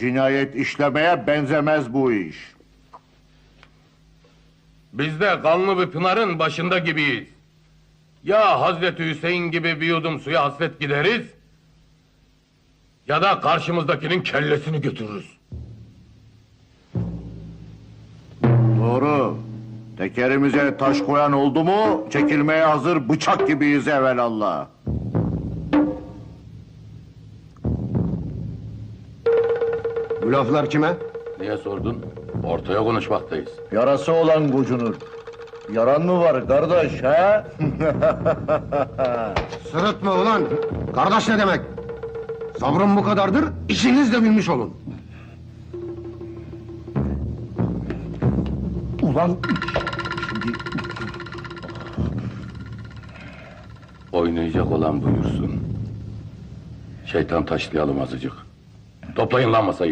Cinayet işlemeye benzemez bu iş. Biz de kanlı bir pınarın başında gibiyiz. Ya Hazreti Hüseyin gibi bir yudum suya hasret gideriz... ...ya da karşımızdakinin kellesini götürürüz. Doğru. Tekerimize taş koyan oldu mu çekilmeye hazır bıçak gibiyiz evelallah. Bu laflar kime? Niye sordun? Ortaya konuşmaktayız. Yarası olan gocunur. Yaran mı var kardeş he? Sırıtma ulan! Kardeş ne demek? Sabrım bu kadardır, işiniz de bilmiş olun. Ulan şimdi Oynayacak olan buyursun. Şeytan taşlayalım azıcık. Toplayın lan masayı.